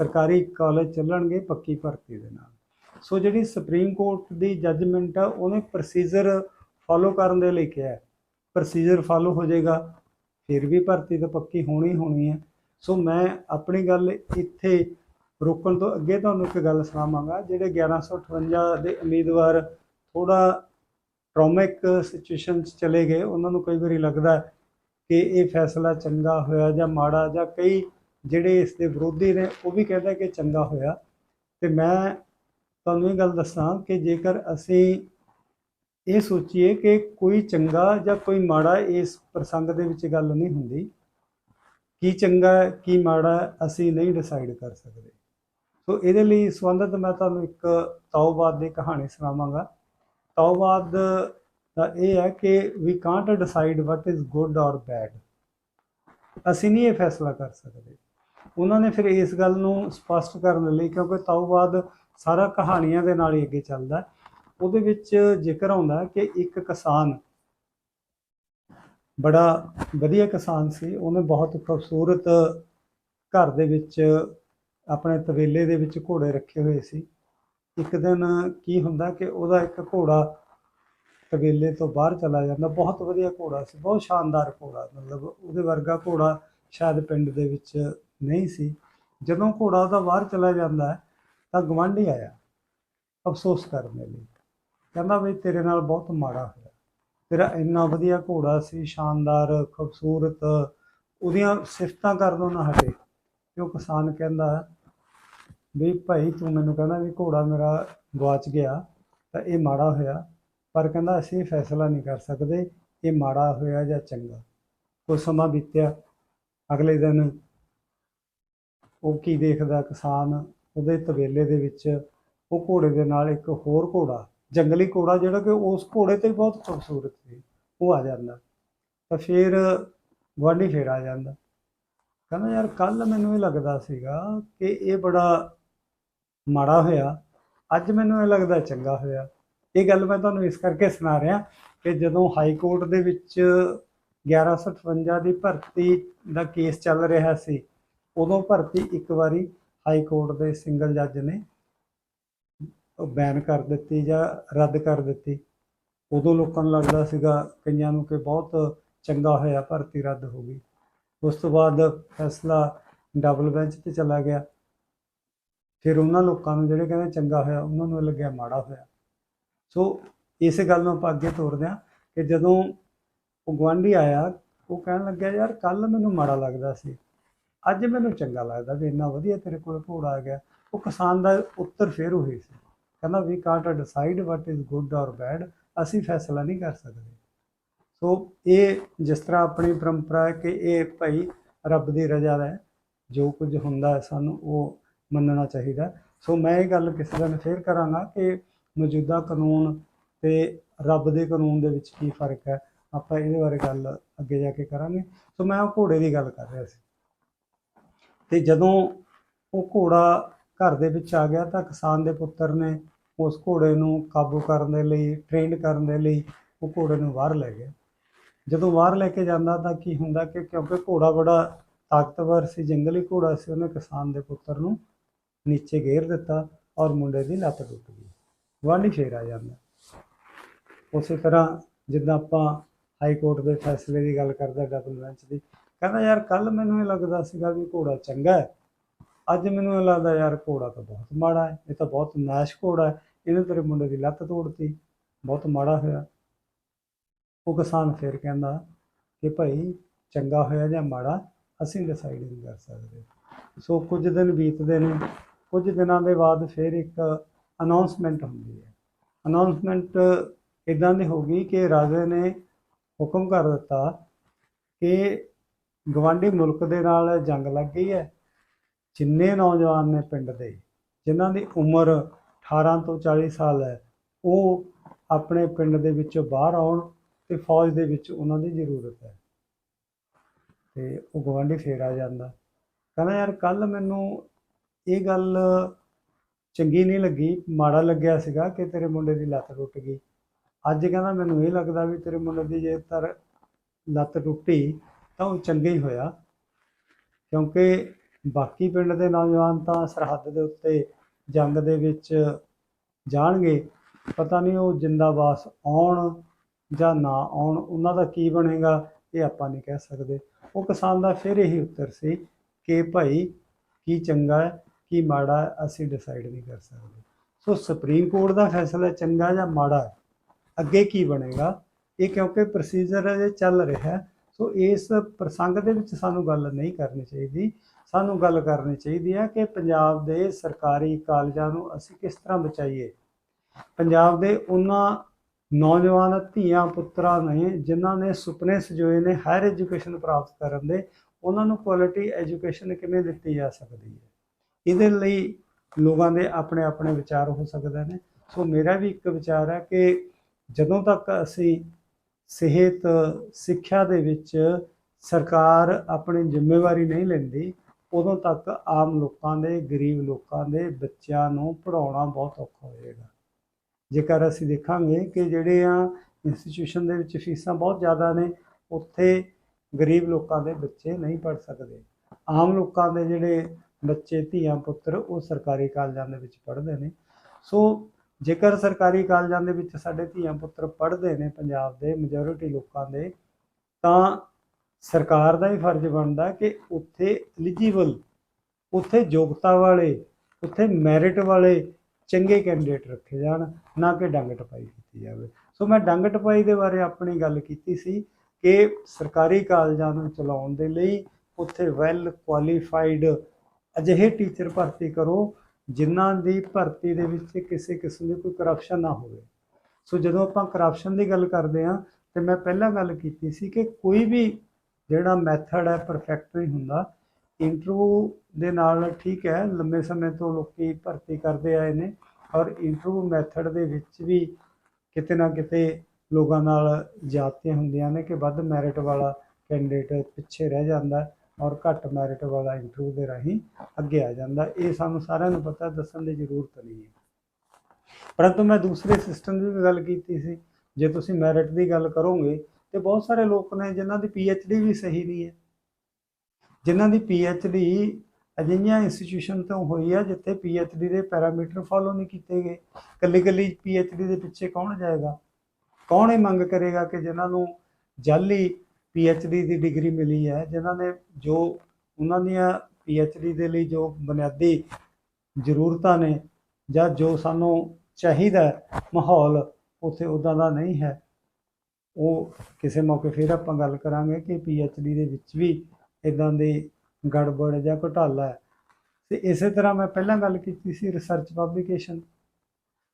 ਸਰਕਾਰੀ ਕਾਲਜ ਚੱਲਣਗੇ ਪੱਕੀ ਭਰਤੀ ਦੇ ਨਾਲ। ਸੋ ਜਿਹੜੀ ਸੁਪਰੀਮ ਕੋਰਟ ਦੀ ਜੱਜਮੈਂਟ ਆ, ਉਹਨੇ ਪ੍ਰੋਸੀਜਰ ਫਾਲੋ ਕਰਨ ਦੇ ਲਈ ਕਿਹਾ ਪ੍ਰੋਸੀਜਰ ਫਾਲੋ ਹੋ ਜਾਏਗਾ, ਫਿਰ ਵੀ ਭਰਤੀ ਤਾਂ ਪੱਕੀ ਹੋਣੀ ਹੋਣੀ ਹੈ। ਸੋ ਮੈਂ ਆਪਣੀ ਗੱਲ ਇੱਥੇ ਰੋਕਣ ਤੋਂ ਅੱਗੇ ਤੁਹਾਨੂੰ ਇੱਕ ਗੱਲ ਸੁਣਾਵਾਂਗਾ, ਜਿਹੜੇ 1158 ਦੇ ਉਮੀਦਵਾਰ ਥੋੜਾ ਟਰੋਮਿਕ ਸਿਚੁਏਸ਼ਨ 'ਚ ਚਲੇ ਗਏ, ਉਹਨਾਂ ਨੂੰ ਕਈ ਵਾਰੀ ਲੱਗਦਾ ਕਿ ਇਹ ਫੈਸਲਾ ਚੰਗਾ ਹੋਇਆ ਜਾਂ ਮਾੜਾ ਜਾਂ ਕਈ ਜਿਹੜੇ ਇਸ ਦੇ ਵਿਰੋਧੀ ਨੇ ਉਹ ਵੀ ਕਹਿੰਦਾ ਕਿ ਚੰਗਾ ਹੋਇਆ। ਤੇ ਮੈਂ ਤੁਹਾਨੂੰ ਇਹ ਗੱਲ ਦੱਸਾਂ ਕਿ ਜੇਕਰ ਅਸੀਂ ਇਹ ਸੋਚੀਏ ਕਿ ਕੋਈ ਚੰਗਾ ਜਾਂ ਕੋਈ ਮਾੜਾ ਇਸ ਪ੍ਰਸੰਗ ਦੇ ਵਿੱਚ ਗੱਲ ਨਹੀਂ ਹੁੰਦੀ ਕੀ ਚੰਗਾ ਹੈ, ਕੀ ਮਾੜਾ ਹੈ, ਅਸੀਂ ਨਹੀਂ ਡਿਸਾਈਡ ਕਰ ਸਕਦੇ। ਸੋ ਇਹਦੇ ਲਈ ਸੰਬੰਧਿਤ ਮੈਂ ਤੁਹਾਨੂੰ ਇੱਕ ਤੌਬਾਦ ਦੀ ਕਹਾਣੀ ਸੁਣਾਵਾਂਗਾ। ਤੌਬਾਦ ਦਾ ਇਹ ਹੈ ਕਿ we can't decide what is good or bad ਅਸੀਂ ਨਹੀਂ ਇਹ ਫੈਸਲਾ ਕਰ ਸਕਦੇ। ਉਹਨਾਂ ਨੇ ਫਿਰ ਇਸ ਗੱਲ ਨੂੰ ਸਪਸ਼ਟ ਕਰਨ ਲਈ ਕਿਉਂਕਿ ਤੌਬਾਦ ਸਾਰਾ ਕਹਾਣੀਆਂ ਦੇ ਨਾਲ ਹੀ ਅੱਗੇ ਚੱਲਦਾ ਉਹਦੇ ਵਿੱਚ ਜ਼ਿਕਰ ਆਉਂਦਾ ਕਿ ਇੱਕ ਕਿਸਾਨ ਬੜਾ ਵਧੀਆ ਕਿਸਾਨ ਸੀ। ਉਹਨੇ ਬਹੁਤ ਖੂਬਸੂਰਤ ਘਰ ਦੇ ਵਿੱਚ ਆਪਣੇ ਤਵੇਲੇ ਦੇ ਵਿੱਚ ਘੋੜੇ ਰੱਖੇ ਹੋਏ ਸੀ। ਇੱਕ ਦਿਨ ਕੀ ਹੁੰਦਾ ਕਿ ਉਹਦਾ ਇੱਕ ਘੋੜਾ ਤਵੇਲੇ ਤੋਂ ਬਾਹਰ ਚਲਾ ਜਾਂਦਾ। ਬਹੁਤ ਵਧੀਆ ਘੋੜਾ ਸੀ। ਬਹੁਤ ਸ਼ਾਨਦਾਰ ਘੋੜਾ। ਮਤਲਬ ਉਹਦੇ ਵਰਗਾ ਘੋੜਾ ਸ਼ਾਇਦ ਪਿੰਡ ਦੇ ਵਿੱਚ ਨਹੀਂ ਸੀ। ਜਦੋਂ ਘੋੜਾ ਉਹਦਾ ਬਾਹਰ ਚਲਾ ਜਾਂਦਾ ਤਾਂ ਗਵਾਂਢੀ ਆਇਆ, ਅਫਸੋਸ ਕਰਨ ਦੇ ਲਈ। ਕਹਿੰਦਾ ਵੀ ਤੇਰੇ ਨਾਲ ਬਹੁਤ ਮਾੜਾ ਹੋਇਆ। ਤੇਰਾ ਇੰਨਾ ਵਧੀਆ ਘੋੜਾ ਸੀ, ਸ਼ਾਨਦਾਰ, ਖੂਬਸੂਰਤ, ਉਹਦੀਆਂ ਸਿਫਤਾਂ ਕਰਨੋਂ ਨਾ ਹਟੇ। ਤੇ ਉਹ ਕਿਸਾਨ ਕਹਿੰਦਾ ਵੀ ਭਾਈ ਤੂੰ ਮੈਨੂੰ ਕਹਿੰਦਾ ਵੀ ਘੋੜਾ ਮੇਰਾ ਗਵਾਚ ਗਿਆ, ਤਾਂ ਇਹ ਮਾੜਾ ਹੋਇਆ। ਪਰ ਕਹਿੰਦਾ ਅਸੀਂ ਫੈਸਲਾ ਨਹੀਂ ਕਰ ਸਕਦੇ, ਇਹ ਮਾੜਾ ਹੋਇਆ ਜਾਂ ਚੰਗਾ। ਕੁਝ ਸਮਾਂ ਬੀਤਿਆ, ਅਗਲੇ ਦਿਨ ਉਹ ਕੀ ਦੇਖਦਾ ਕਿਸਾਨ, ਉਹਦੇ ਤਬੇਲੇ ਦੇ ਵਿੱਚ ਉਹ ਘੋੜੇ ਦੇ ਨਾਲ ਇੱਕ ਹੋਰ ਘੋੜਾ ਜੰਗਲੀ ਘੋੜਾ ਜਿਹੜਾ ਕਿ ਉਸ ਘੋੜੇ ਤੇ ਬਹੁਤ ਖੂਬਸੂਰਤ ਸੀ, ਉਹ ਆ ਜਾਂਦਾ। ਤਾਂ ਫਿਰ ਗੁਆਂਢੀ ਫਿਰ ਆ ਜਾਂਦਾ। ਕਹਿੰਦਾ ਯਾਰ ਕੱਲ ਮੈਨੂੰ ਇਹ ਲੱਗਦਾ ਸੀਗਾ ਕਿ ਇਹ ਬੜਾ ਮਾੜਾ ਹੋਇਆ, ਅੱਜ ਮੈਨੂੰ ਇਹ ਲੱਗਦਾ ਚੰਗਾ ਹੋਇਆ। ਇਹ ਗੱਲ ਮੈਂ ਤੁਹਾਨੂੰ ਇਸ ਕਰਕੇ ਸੁਣਾ ਰਿਹਾ ਕਿ ਜਦੋਂ ਹਾਈ ਕੋਰਟ ਦੇ ਵਿੱਚ 1158 ਦੀ ਭਰਤੀ ਦਾ ਕੇਸ ਚੱਲ ਰਿਹਾ ਸੀ, ਉਦੋਂ ਭਰਤੀ ਇੱਕ ਵਾਰੀ ਹਾਈ ਕੋਰਟ ਦੇ ਸਿੰਗਲ ਜੱਜ ਨੇ ਬੈਨ ਕਰ ਦਿੱਤੀ ਜਾਂ ਰੱਦ ਕਰ ਦਿੱਤੀ। ਉਦੋਂ ਲੋਕਾਂ ਨੂੰ ਲੱਗਦਾ ਸੀਗਾ ਕਈਆਂ ਨੂੰ ਕਿ ਬਹੁਤ ਚੰਗਾ ਹੋਇਆ ਭਰਤੀ ਰੱਦ ਹੋ ਗਈ। ਉਸ ਤੋਂ ਬਾਅਦ ਫੈਸਲਾ ਡਬਲ ਬੈਂਚ ਤੇ ਚਲਾ ਗਿਆ। ਫਿਰ ਉਹਨਾਂ ਲੋਕਾਂ ਨੂੰ ਜਿਹੜੇ ਕਹਿੰਦੇ ਚੰਗਾ ਹੋਇਆ, ਉਹਨਾਂ ਨੂੰ ਲੱਗਿਆ ਮਾੜਾ ਹੋਇਆ। ਸੋ ਇਸ ਗੱਲ ਨੂੰ ਆਪਾਂ ਅੱਗੇ ਤੋਰਦੇ ਹਾਂ ਕਿ ਜਦੋਂ ਉਹ ਗੁਆਂਢੀ ਆਇਆ, ਉਹ ਕਹਿਣ ਲੱਗਿਆ, ਯਾਰ ਕੱਲ ਮੈਨੂੰ ਮਾੜਾ ਲੱਗਦਾ ਸੀ। ਅੱਜ ਮੈਨੂੰ ਚੰਗਾ ਲੱਗਦਾ ਵੀ ਇੰਨਾ ਵਧੀਆ ਤੇਰੇ ਕੋਲ ਘੋੜਾ ਆ ਗਿਆ। ਉਹ ਕਿਸਾਨ ਦਾ ਉੱਤਰ ਫੇਰ ਉਹੀ ਸੀ। ਕਹਿੰਦਾ we can't decide what is good or bad ਅਸੀਂ ਫੈਸਲਾ ਨਹੀਂ ਕਰ ਸਕਦੇ। ਸੋ ਇਹ ਜਿਸ ਤਰ੍ਹਾਂ ਆਪਣੀ ਪਰੰਪਰਾ ਹੈ ਕਿ ਇਹ ਭਾਈ ਰੱਬ ਦੀ ਰਜ਼ਾ ਦਾ ਜੋ ਕੁਝ ਹੁੰਦਾ ਹੈ ਸਾਨੂੰ ਉਹ ਮੰਨਣਾ ਚਾਹੀਦਾ ਸੋ ਮੈਂ ਇਹ ਗੱਲ ਕਿਸੇ ਦਿਨ ਫੇਰ ਕਰਾਂਗਾ ਕਿ ਮੌਜੂਦਾ ਕਾਨੂੰਨ ਤੇ ਰੱਬ ਦੇ ਕਾਨੂੰਨ ਦੇ ਵਿੱਚ ਕੀ ਫ਼ਰਕ ਹੈ, ਆਪਾਂ ਇਹਦੇ ਬਾਰੇ ਗੱਲ ਅੱਗੇ ਜਾ ਕੇ ਕਰਾਂਗੇ। ਸੋ ਮੈਂ ਉਹ ਘੋੜੇ ਦੀ ਗੱਲ ਕਰ ਰਿਹਾ ਸੀ। ਤੇ ਜਦੋਂ ਉਹ ਘੋੜਾ ਘਰ ਦੇ ਵਿੱਚ ਆ ਗਿਆ ਤਾਂ ਕਿਸਾਨ ਦੇ ਪੁੱਤਰ ਨੇ ਉਸ ਘੋੜੇ ਨੂੰ ਕਾਬੂ ਕਰਨ ਦੇ ਲਈ ਟ੍ਰੇਨਡ ਕਰਨ ਦੇ ਲਈ ਉਹ ਘੋੜੇ ਨੂੰ ਬਾਹਰ ਲੈ ਗਿਆ। ਜਦੋਂ ਬਾਹਰ ਲੈ ਕੇ ਜਾਂਦਾ ਤਾਂ ਕੀ ਹੁੰਦਾ ਕਿ ਕਿਉਂਕਿ ਘੋੜਾ ਬੜਾ ਤਾਕਤਵਰ ਸੀ, ਜੰਗਲੀ ਘੋੜਾ ਸੀ, ਉਹਨੇ ਕਿਸਾਨ ਦੇ ਪੁੱਤਰ ਨੂੰ ਨੀਚੇ ਘੇਰ ਦਿੱਤਾ ਔਰ ਮੁੰਡੇ ਦੀ ਲੱਤ ਟੁੱਟ ਗਈ। ਗੁਆਂਢੀ ਫੇਰ ਆ ਜਾਂਦਾ। ਉਸੇ ਤਰ੍ਹਾਂ ਜਿੱਦਾਂ ਆਪਾਂ ਹਾਈ ਕੋਰਟ ਦੇ ਫੈਸਲੇ ਦੀ ਗੱਲ ਕਰਦੇ ਡਬਲ ਬੈਂਚ ਦੀ, ਕਹਿੰਦਾ ਯਾਰ ਕੱਲ ਮੈਨੂੰ ਇਹ ਲੱਗਦਾ ਸੀਗਾ ਵੀ ਘੋੜਾ ਚੰਗਾ ਹੈ। ਅੱਜ ਮੈਨੂੰ ਇਹ ਲੱਗਦਾ ਯਾਰ ਘੋੜਾ ਤਾਂ ਬਹੁਤ ਮਾੜਾ ਹੈ, ਇਹ ਤਾਂ ਬਹੁਤ ਨਾਸ਼ ਘੋੜਾ ਹੈ, ਇਹਨੇ ਤੇਰੇ ਮੁੰਡੇ ਦੀ ਲੱਤ ਤੋੜਤੀ, ਬਹੁਤ ਮਾੜਾ ਹੋਇਆ। ਉਹ ਕਿਸਾਨ ਫਿਰ ਕਹਿੰਦਾ ਕਿ ਭਾਈ ਚੰਗਾ ਹੋਇਆ ਜਾਂ ਮਾੜਾ, ਅਸੀਂ ਡਿਸਾਈਡ ਨਹੀਂ ਕਰ ਸਕਦੇ। ਸੋ ਕੁਝ ਦਿਨ ਬੀਤਦੇ ਨੇ, ਕੁਝ ਦਿਨਾਂ ਦੇ ਬਾਅਦ ਫਿਰ ਇੱਕ ਅਨਾਉਂਸਮੈਂਟ ਹੁੰਦੀ ਹੈ। ਅਨਾਉਂਸਮੈਂਟ ਇਦਾਂ ਦੀ ਹੋ ਗਈ ਕਿ ਰਾਜੇ ਨੇ ਹੁਕਮ ਕਰ ਦਿੱਤਾ ਕਿ ਗਵਾਂਢੀ ਮੁਲਕ ਦੇ ਨਾਲ ਜੰਗ ਲੱਗ ਗਈ ਹੈ। ਜਿੰਨੇ ਨੌਜਵਾਨ ਨੇ ਪਿੰਡ ਦੇ, ਜਿਨ੍ਹਾਂ ਦੀ ਉਮਰ 18 ਤੋਂ 40 ਸਾਲ ਹੈ, ਉਹ ਆਪਣੇ ਪਿੰਡ ਦੇ ਵਿੱਚੋਂ ਬਾਹਰ ਆਉਣ ਤੇ ਫੌਜ ਦੇ ਵਿੱਚ ਉਹਨਾਂ ਦੀ ਜ਼ਰੂਰਤ ਹੈ। ਤੇ ਉਹ ਗਵਾਂਢੀ ਫੇਰ ਆ ਜਾਂਦਾ। ਕਹਿੰਦਾ, ਯਾਰ ਕੱਲ ਮੈਨੂੰ ਇਹ ਗੱਲ ਚੰਗੀ ਨਹੀਂ ਲੱਗੀ, ਮਾੜਾ ਲੱਗਿਆ ਸੀਗਾ ਕਿ ਤੇਰੇ ਮੁੰਡੇ ਦੀ ਲੱਤ ਟੁੱਟ ਗਈ। ਅੱਜ ਕਹਿੰਦਾ, ਮੈਨੂੰ ਇਹ ਲੱਗਦਾ ਵੀ ਤੇਰੇ ਮੁੰਡੇ ਦੀ ਜੇ ਤਰ, ਲੱਤ ਟੁੱਟੀ ਤਾਂ ਉਹ ਚੰਗਾ ਹੀ ਹੋਇਆ, ਕਿਉਂਕਿ ਬਾਕੀ ਪਿੰਡ ਦੇ ਨੌਜਵਾਨ ਤਾਂ ਸਰਹੱਦ ਦੇ ਉੱਤੇ ਜੰਗ ਦੇ ਵਿੱਚ ਜਾਣਗੇ। ਪਤਾ ਨਹੀਂ ਉਹ ਜਿੰਦਾ ਵਾਸ ਆਉਣ ਜਾਂ ਨਾ ਆਉਣ, ਉਹਨਾਂ ਦਾ ਕੀ ਬਣੇਗਾ, ਇਹ ਆਪਾਂ ਨਹੀਂ ਕਹਿ ਸਕਦੇ। ਉਹ ਕਿਸਾਨ ਦਾ ਫਿਰ ਇਹੀ ਉੱਤਰ ਸੀ ਕਿ ਭਾਈ ਕੀ ਚੰਗਾ ਹੈ, ਕੀ ਮਾੜਾ ਹੈ, ਅਸੀਂ ਡਿਸਾਈਡ ਨਹੀਂ ਕਰ ਸਕਦੇ। ਸੋ ਸੁਪਰੀਮ ਕੋਰਟ ਦਾ ਫੈਸਲਾ ਚੰਗਾ ਜਾਂ ਮਾੜਾ ਹੈ? ਅੱਗੇ ਕੀ ਬਣੇਗਾ? ਇਹ ਕਿਉਂਕਿ ਪ੍ਰੋਸੀਜਰ ਅਜੇ ਚੱਲ ਰਿਹਾ ਸੋ ਇਸ ਪ੍ਰਸੰਗ ਦੇ ਵਿੱਚ ਸਾਨੂੰ ਗੱਲ ਨਹੀਂ ਕਰਨੀ ਚਾਹੀਦੀ। ਸਾਨੂੰ ਗੱਲ ਕਰਨੀ ਚਾਹੀਦੀ ਹੈ ਕਿ ਪੰਜਾਬ ਦੇ ਸਰਕਾਰੀ ਕਾਲਜਾਂ ਨੂੰ ਅਸੀਂ ਕਿਸ ਤਰ੍ਹਾਂ ਬਚਾਈਏ? ਪੰਜਾਬ ਦੇ ਉਹਨਾਂ ਨੌਜਵਾਨ ਧੀਆਂ ਪੁੱਤਰਾਂ ਨੇ, ਜਿਨ੍ਹਾਂ ਨੇ ਸੁਪਨੇ ਸਜੋਏ ਨੇ ਹਾਇਰ ਐਜੂਕੇਸ਼ਨ ਪ੍ਰਾਪਤ ਕਰਨ ਦੇ, ਉਹਨਾਂ ਨੂੰ ਕੁਆਲਿਟੀ ਐਜੂਕੇਸ਼ਨ ਕਿਵੇਂ ਦਿੱਤੀ ਜਾ ਸਕਦੀ ਹੈ? ਇਹਦੇ ਲਈ ਲੋਕਾਂ ਦੇ ਆਪਣੇ ਆਪਣੇ ਵਿਚਾਰ ਹੋ ਸਕਦੇ ਨੇ। ਸੋ ਮੇਰਾ ਵੀ ਇੱਕ ਵਿਚਾਰ ਹੈ ਕਿ ਜਦੋਂ ਤੱਕ ਅਸੀਂ ਸਿਹਤ, ਸਿੱਖਿਆ ਦੇ ਵਿੱਚ ਸਰਕਾਰ ਆਪਣੀ ਜ਼ਿੰਮੇਵਾਰੀ ਨਹੀਂ ਲੈਂਦੀ ਉਦੋਂ ਤੱਕ ਆਮ ਲੋਕਾਂ ਦੇ, ਗਰੀਬ ਲੋਕਾਂ ਦੇ ਬੱਚਿਆਂ ਨੂੰ ਪੜਾਉਣਾ ਬਹੁਤ ਔਖਾ ਹੋਏਗਾ ਜੇਕਰ ਅਸੀਂ ਦੇਖਾਂਗੇ ਕਿ ਜਿਹੜੇ ਆ ਇੰਸਟੀਟਿਊਸ਼ਨ ਦੇ ਵਿੱਚ ਫੀਸਾਂ ਬਹੁਤ ਜ਼ਿਆਦਾ ਨੇ, ਉੱਥੇ ਗਰੀਬ ਲੋਕਾਂ ਦੇ ਬੱਚੇ ਨਹੀਂ ਪੜ ਸਕਦੇ। ਆਮ ਲੋਕਾਂ ਦੇ ਜਿਹੜੇ ਬੱਚੇ, ਧੀਆਂ, ਪੁੱਤਰ, ਉਹ ਸਰਕਾਰੀ ਕਾਲਜਾਂ ਦੇ ਵਿੱਚ ਪੜ੍ਹਦੇ ਨੇ। ਸੋ ਜੇਕਰ ਸਰਕਾਰੀ ਕਾਲਜਾਂ ਦੇ ਵਿੱਚ ਸਾਡੇ ਧੀਆਂ, ਪੁੱਤਰ ਪੜ੍ਹਦੇ ਨੇ ਪੰਜਾਬ ਦੇ ਮੈਜੋਰਿਟੀ ਲੋਕਾਂ ਦੇ, ਤਾਂ ਸਰਕਾਰ ਦਾ ਹੀ ਫਰਜ਼ ਬਣਦਾ ਕਿ ਉੱਥੇ ਐਲੀਜੀਬਲ ਉੱਥੇ ਯੋਗਤਾ ਵਾਲੇ, ਉੱਥੇ ਮੈਰਿਟ ਵਾਲੇ ਚੰਗੇ ਕੈਂਡੀਡੇਟ ਰੱਖੇ ਜਾਣ, ਨਾ ਕਿ ਡੰਗ ਟਪਾਈ ਕੀਤੀ ਜਾਵੇ। ਸੋ ਮੈਂ ਡੰਗ ਟਪਾਈ ਦੇ ਬਾਰੇ ਆਪਣੀ ਗੱਲ ਕੀਤੀ ਸੀ ਕਿ ਸਰਕਾਰੀ ਕਾਲਜਾਂ ਨੂੰ ਚਲਾਉਣ ਦੇ ਲਈ ਉੱਥੇ ਵੈਲ ਕੁਆਲੀਫਾਈਡ ਅਜਿਹੇ ਟੀਚਰ ਭਰਤੀ ਕਰੋ, ਜਿਨ੍ਹਾਂ ਦੀ ਭਰਤੀ ਦੇ ਵਿੱਚ ਕਿਸੇ ਕਿਸਮ ਦੀ ਕੋਈ ਕਰਪਸ਼ਨ ਨਾ ਹੋਵੇ। ਸੋ ਜਦੋਂ ਆਪਾਂ ਕਰਪਸ਼ਨ ਦੀ ਗੱਲ ਕਰਦੇ ਹਾਂ, ਤੇ ਮੈਂ ਪਹਿਲਾਂ ਗੱਲ ਕੀਤੀ ਸੀ ਕਿ ਕੋਈ ਵੀ ਜਿਹੜਾ ਮੈਥਡ ਹੈ ਪਰਫੈਕਟ ਨਹੀਂ ਹੁੰਦਾ। ਇੰਟਰਵਿਊ ਦੇ ਨਾਲ ਠੀਕ ਹੈ, ਲੰਮੇ ਸਮੇਂ ਤੋਂ ਲੋਕੀ ਭਰਤੀ ਕਰਦੇ ਆਏ ਨੇ ਔਰ ਇੰਟਰਵਿਊ ਮੈਥਡ ਦੇ ਵਿੱਚ ਵੀ ਕਿਤੇ ਨਾ ਕਿਤੇ ਲੋਕਾਂ ਨਾਲ ਜਾਤੀਆਂ ਹੁੰਦੀਆਂ ਨੇ ਕਿ ਵੱਧ ਮੈਰਿਟ ਵਾਲਾ ਕੈਂਡੀਡੇਟ ਪਿੱਛੇ ਰਹਿ ਜਾਂਦਾ ਔਰ ਘੱਟ ਮੈਰਿਟ ਵਾਲਾ ਇੰਟਰਵਿਊ ਦੇ ਰਾਹੀਂ ਅੱਗੇ ਆ ਜਾਂਦਾ। ਇਹ ਸਾਨੂੰ ਸਾਰਿਆਂ ਨੂੰ ਪਤਾ, ਦੱਸਣ ਦੀ ਜ਼ਰੂਰਤ ਨਹੀਂ ਹੈ। ਪਰੰਤੂ ਮੈਂ ਦੂਸਰੇ ਸਿਸਟਮ ਦੀ ਵੀ ਗੱਲ ਕੀਤੀ ਸੀ। ਜੇ ਤੁਸੀਂ ਮੈਰਿਟ ਦੀ ਗੱਲ ਕਰੋਗੇ ਤੇ ਬਹੁਤ ਸਾਰੇ ਲੋਕ ਨੇ ਜਿਨ੍ਹਾਂ ਦੀ ਡੀ ਵੀ ਸਹੀ ਨਹੀਂ ਹੈ। ਜਿਨ੍ਹਾਂ ਦੀ ਡੀ ਅਜਿਹੀਆਂ ਇੰਸਟੀਟਿਊਸ਼ਨ ਤੋਂ ਹੋਈ ਆ ਜਿੱਥੇ ਡੀ ਦੇ ਪੈਰਾਮੀਟਰ ਫਾਲੋ ਨਹੀਂ ਕੀਤੇ ਗਏ। ਕੱਲੀ ਕੱਲੀ ਡੀ ਦੇ ਪਿੱਛੇ ਕੌਣ ਜਾਏਗਾ? ਕੌਣ ਇਹ ਮੰਗ ਕਰੇਗਾ ਕਿ ਜਿਨ੍ਹਾਂ ਨੂੰ ਜਾਲੀ ਡੀ ਦੀ ਡਿਗਰੀ ਮਿਲੀ ਹੈ, ਜਿਨ੍ਹਾਂ ਨੇ ਜੋ ਉਹਨਾਂ ਦੀਆਂ ਡੀ ਦੇ ਲਈ ਜੋ ਬੁਨਿਆਦੀ ਜ਼ਰੂਰਤਾਂ ਨੇ ਜਾਂ ਜੋ ਸਾਨੂੰ ਚਾਹੀਦਾ ਮਾਹੌਲ, ਉੱਥੇ ਉਦਾਂ ਦਾ ਨਹੀਂ ਹੈ। ਉਹ ਕਿਸੇ ਮੌਕੇ ਫਿਰ ਆਪਾਂ ਗੱਲ ਕਰਾਂਗੇ ਕਿ ਡੀ ਦੇ ਵਿੱਚ ਵੀ ਇਦਾਂ ਦੀ ਗੜਬੜ ਜਾਂ ਘੁਟਾਲਾ ਹੈ। ਤੇ ਇਸੇ ਤਰ੍ਹਾਂ ਮੈਂ ਪਹਿਲਾਂ ਗੱਲ ਕੀਤੀ ਸੀ ਰਿਸਰਚ ਪਬਲੀਕੇਸ਼ਨ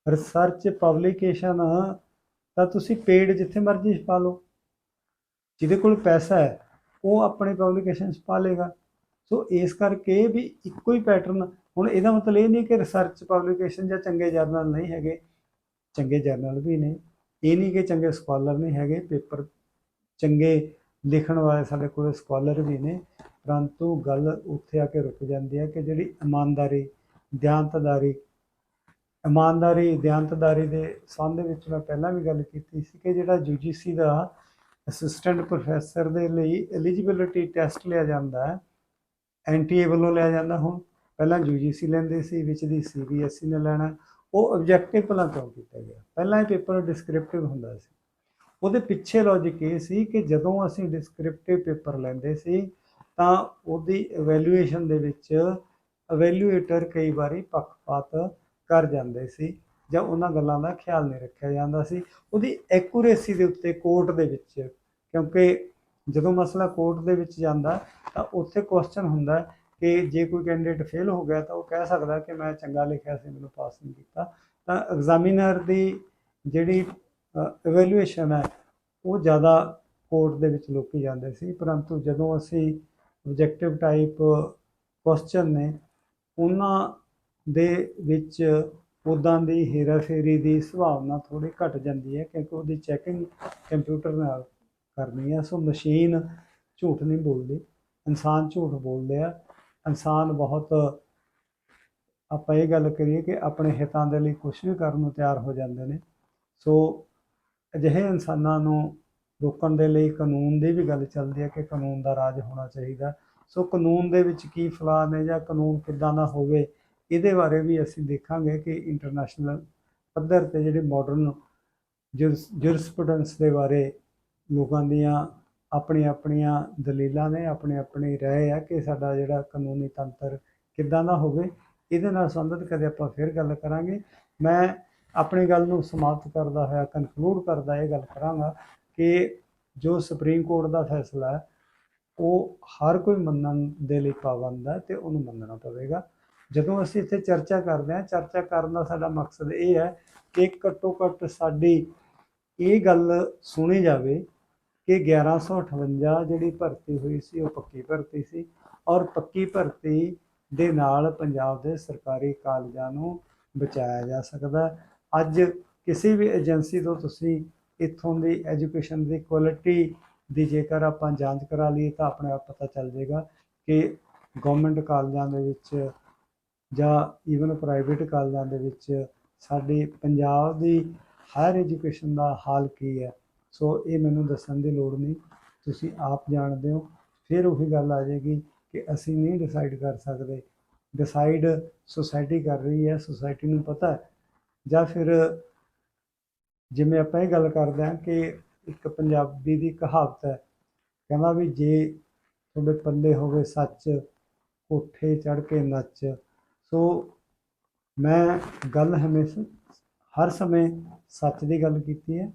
ਰਿਸਰਚ ਪਬਲੀਕੇਸ਼ਨ ਤਾਂ ਤੁਸੀਂ ਪੇਡ ਜਿੱਥੇ ਮਰਜ਼ੀ ਛਪਾ ਲਓ। ਜਿਹਦੇ ਕੋਲ ਪੈਸਾ ਹੈ, ਉਹ ਆਪਣੇ ਪਬਲੀਕੇਸ਼ਨ ਛਪਾ ਲੇਗਾ ਸੋ ਇਸ ਕਰਕੇ ਵੀ ਇੱਕੋ ਹੀ ਪੈਟਰਨ ਹੁਣ ਇਹਦਾ ਮਤਲਬ ਇਹ ਨਹੀਂ ਕਿ ਰਿਸਰਚ ਪਬਲੀਕੇਸ਼ਨ ਜਾਂ ਚੰਗੇ ਜਰਨਲ ਨਹੀਂ ਹੈਗੇ। ਚੰਗੇ ਜਰਨਲ ਵੀ ਨੇ। ਇਹ ਨਹੀਂ ਕਿ ਚੰਗੇ ਸਕਾਲਰ ਨਹੀਂ ਹੈਗੇ ਪੇਪਰ ਚੰਗੇ ਲਿਖਣ ਵਾਲੇ ਸਾਡੇ ਕੋਲ ਸਕਾਲਰ ਵੀ ਨੇ, ਪਰੰਤੂ ਗੱਲ ਉੱਥੇ ਆ ਕੇ ਰੁਕ ਜਾਂਦੀ ਹੈ ਕਿ ਜਿਹੜੀ ਇਮਾਨਦਾਰੀ ਦਿਆਨਤਦਾਰੀ ਇਮਾਨਦਾਰੀ ਦਿਆਨਤਦਾਰੀ ਦੇ ਸੰਬੰਧ ਵਿੱਚ ਮੈਂ ਪਹਿਲਾਂ ਵੀ ਗੱਲ ਕੀਤੀ ਸੀ ਕਿ ਜਿਹੜਾ ਯੂਜੀਸੀ ਦਾ ਅਸਿਸਟੈਂਟ ਪ੍ਰੋਫੈਸਰ ਦੇ ਲਈ ਐਲੀਜੀਬਿਲਿਟੀ ਟੈਸਟ ਲਿਆ ਜਾਂਦਾ ਹੈ ਐਨਟੀਏ ਵੱਲੋਂ ਲਿਆ ਜਾਂਦਾ ਹੁਣ। ਪਹਿਲਾਂ ਯੂਜੀਸੀ ਲੈਂਦੇ ਸੀ, ਵਿੱਚ ਦੀ ਸੀਬੀਐਸਈ ਨੇ ਲੈਣਾ। ਉਹ ਆਬਜੈਕਟਿਵ ਭਲਾ ਕਿਉਂ ਕੀਤਾ ਗਿਆ। ਪਹਿਲਾਂ ਇਹ ਪੇਪਰ ਡਿਸਕ੍ਰਿਪਟਿਵ ਹੁੰਦਾ ਸੀ। ਉਹਦੇ ਪਿੱਛੇ ਲੌਜੀਕ ਇਹ ਸੀ ਕਿ ਜਦੋਂ ਅਸੀਂ ਡਿਸਕ੍ਰਿਪਟਿਵ ਪੇਪਰ ਲੈਂਦੇ ਸੀ, ਤਾਂ ਉਹਦੀ ਇਵੈਲੂਏਸ਼ਨ ਦੇ ਵਿੱਚ ਇਵੈਲੂਏਟਰ ਕਈ ਵਾਰੀ ਪੱਖਪਾਤ ਕਰ ਜਾਂਦੇ ਸੀ ਜਾਂ ਉਹਨਾਂ ਗੱਲਾਂ ਦਾ ਖਿਆਲ ਨਹੀਂ ਰੱਖਿਆ ਜਾਂਦਾ ਸੀ। ਉਹਦੀ ਐਕੂਰੇਸੀ ਦੇ ਉੱਤੇ ਕੋਰਟ ਦੇ ਵਿੱਚ, ਕਿਉਂਕਿ ਜਦੋਂ ਮਸਲਾ ਕੋਰਟ ਦੇ ਵਿੱਚ ਜਾਂਦਾ, ਤਾਂ ਉੱਥੇ ਕੁਐਸਚਨ ਹੁੰਦਾ ਕਿ ਜੇ ਕੋਈ ਕੈਂਡੀਡੇਟ ਫੇਲ ਹੋ ਗਿਆ ਤਾਂ ਉਹ ਕਹਿ ਸਕਦਾ ਕਿ ਮੈਂ ਚੰਗਾ ਲਿਖਿਆ ਸੀ, ਮੈਨੂੰ ਪਾਸ ਨਹੀਂ ਕੀਤਾ। ਤਾਂ ਐਗਜ਼ਾਮੀਨਰ ਦੀ ਜਿਹੜੀ ਇਵੈਲੂਏਸ਼ਨ ਹੈ, ਉਹ ਜ਼ਿਆਦਾ ਕੋਰਟ ਦੇ ਵਿੱਚ ਲੋਕੀ ਜਾਂਦੇ ਸੀ। ਪਰੰਤੂ ਜਦੋਂ ਅਸੀਂ ਆਬਜੈਕਟਿਵ ਟਾਈਪ ਕੁਐਸਚਨ ਨੇ, ਉਹਨਾਂ ਦੇ ਵਿੱਚ ਉਦਾਂ ਦੀ ਹੇਰਾਫੇਰੀ ਦੀ ਸੰਭਾਵਨਾ ਥੋੜੀ ਘਟ ਜਾਂਦੀ ਹੈ ਕਿਉਂਕਿ ਉਹਦੀ ਚੈਕਿੰਗ ਕੰਪਿਊਟਰ ਨਾਲ ਕਰਨੀ ਹੈ। ਸੋ ਮਸ਼ੀਨ ਝੂਠ ਨਹੀਂ ਬੋਲਦੀ, ਇਨਸਾਨ ਝੂਠ ਬੋਲਦੇ ਆ। ਇਨਸਾਨ ਬਹੁਤ, ਆਪਾਂ ਇਹ ਗੱਲ ਕਰੀਏ ਕਿ ਆਪਣੇ ਹਿੱਤਾਂ ਦੇ ਲਈ ਕੁਝ ਵੀ ਕਰਨ ਨੂੰ ਤਿਆਰ ਹੋ ਜਾਂਦੇ ਨੇ। ਸੋ ਅਜਿਹੇ ਇਨਸਾਨਾਂ ਨੂੰ ਰੋਕਣ ਦੇ ਲਈ ਕਾਨੂੰਨ ਦੀ ਵੀ ਗੱਲ ਚੱਲਦੀ ਹੈ ਕਿ ਕਾਨੂੰਨ ਦਾ ਰਾਜ ਹੋਣਾ ਚਾਹੀਦਾ। ਸੋ ਕਾਨੂੰਨ ਦੇ ਵਿੱਚ ਕੀ ਫਲਾਅ ਨੇ ਜਾਂ ਕਾਨੂੰਨ ਕਿੱਦਾਂ ਦਾ ਹੋਵੇ, ਇਹਦੇ ਬਾਰੇ ਵੀ ਅਸੀਂ ਦੇਖਾਂਗੇ ਕਿ ਇੰਟਰਨੈਸ਼ਨਲ ਪੱਧਰ ਤੇ ਜਿਹੜੇ ਮਾਡਰਨ ਜੁਰਿਸਪ੍ਰੂਡੈਂਸ ਦੇ ਬਾਰੇ ਲੋਕਾਂ ਦੀਆਂ ਆਪਣੀ ਆਪਣੀਆਂ ਦਲੀਲਾਂ ਨੇ ਆਪਣੇ ਆਪਣੀ ਰਾਏ ਆ ਕਿ ਸਾਡਾ ਜਿਹੜਾ ਕਾਨੂੰਨੀ ਤੰਤਰ ਕਿੱਦਾਂ ਦਾ ਹੋਵੇ, ਇਹਦੇ ਨਾਲ ਸੰਬੰਧਿਤ ਕਦੇ ਆਪਾਂ ਫਿਰ ਗੱਲ ਕਰਾਂਗੇ। ਮੈਂ ਆਪਣੀ ਗੱਲ ਨੂੰ ਸਮਾਪਤ ਕਰਦਾ ਹੋਇਆ ਕਨਕਲੂਡ ਕਰਦਾ ਇਹ ਗੱਲ ਕਰਾਂਗਾ ਕਿ ਜੋ ਸੁਪਰੀਮ ਕੋਰਟ ਦਾ ਫੈਸਲਾ ਹੈ, ਉਹ ਹਰ ਕੋਈ ਮੰਨਣ ਦੇ ਲਈ ਪਾਬੰਦ ਹੈ ਤੇ ਉਹਨੂੰ ਮੰਨਣਾ ਪਵੇਗਾ। ਜਦੋਂ ਅਸੀਂ ਇੱਥੇ ਚਰਚਾ ਕਰਦੇ ਹਾਂ, ਚਰਚਾ ਕਰਨ ਦਾ ਸਾਡਾ ਮਕਸਦ ਇਹ ਹੈ ਕਿ ਘੱਟੋ ਘੱਟ ਸਾਡੀ ਇਹ ਗੱਲ ਸੁਣੀ ਜਾਵੇ ਕਿ 1158 ਜਿਹੜੀ ਭਰਤੀ ਹੋਈ ਸੀ, ਉਹ ਪੱਕੀ ਭਰਤੀ ਸੀ ਔਰ ਪੱਕੀ ਭਰਤੀ ਦੇ ਨਾਲ ਪੰਜਾਬ ਦੇ ਸਰਕਾਰੀ ਕਾਲਜਾਂ ਨੂੰ ਬਚਾਇਆ ਜਾ ਸਕਦਾ ਅੱਜ ਕਿਸੇ ਵੀ ਏਜੰਸੀ ਤੋਂ ਤੁਸੀਂ ਇੱਥੋਂ ਦੀ ਐਜੂਕੇਸ਼ਨ ਦੀ ਕੁਆਲਿਟੀ ਦੀ ਜੇਕਰ ਆਪਾਂ ਜਾਂਚ ਕਰਾ ਲਈਏ ਤਾਂ ਆਪਣੇ ਆਪ ਪਤਾ ਚੱਲ ਜਾਏਗਾ ਕਿ ਗਵਰਨਮੈਂਟ ਕਾਲਜਾਂ ਦੇ ਵਿੱਚ ਜਾਂ ਈਵਨ ਪ੍ਰਾਈਵੇਟ ਕਾਲਜਾਂ ਦੇ ਵਿੱਚ ਸਾਡੇ ਪੰਜਾਬ ਦੀ ਹਾਇਰ ਐਜੂਕੇਸ਼ਨ ਦਾ ਹਾਲ ਕੀ ਹੈ। ਸੋ ਇਹ ਮੈਨੂੰ ਦੱਸਣ ਦੀ ਲੋੜ ਨਹੀਂ। ਤੁਸੀਂ ਆਪ ਜਾਣਦੇ ਹੋ। ਫਿਰ ਉਹੀ ਗੱਲ ਆ ਜਾਏਗੀ ਕਿ ਅਸੀਂ ਨਹੀਂ ਡਿਸਾਈਡ ਕਰ ਸਕਦੇ। ਡਿਸਾਈਡ ਸੁਸਾਇਟੀ ਕਰ ਰਹੀ ਹੈ। ਸੁਸਾਇਟੀ ਨੂੰ ਪਤਾ ਹੈ। ਜਾਂ ਫਿਰ ਜਿਵੇਂ ਆਪਾਂ ਇਹ ਗੱਲ ਕਰਦੇ ਹਾਂ ਕਿ ਇੱਕ ਪੰਜਾਬੀ ਦੀ ਕਹਾਵਤ ਹੈ। ਕਹਿੰਦਾ ਵੀ ਜੇ ਤੁਹਾਡੇ ਪੱਲੇ ਹੋਵੇ ਸੱਚ, ਕੋਠੇ ਚੜ ਕੇ ਨੱਚ। ਸੋ ਮੈਂ ਗੱਲ ਹਮੇਸ਼ਾ, ਹਰ ਸਮੇਂ ਸੱਚ ਦੀ ਗੱਲ ਕੀਤੀ ਹੈ।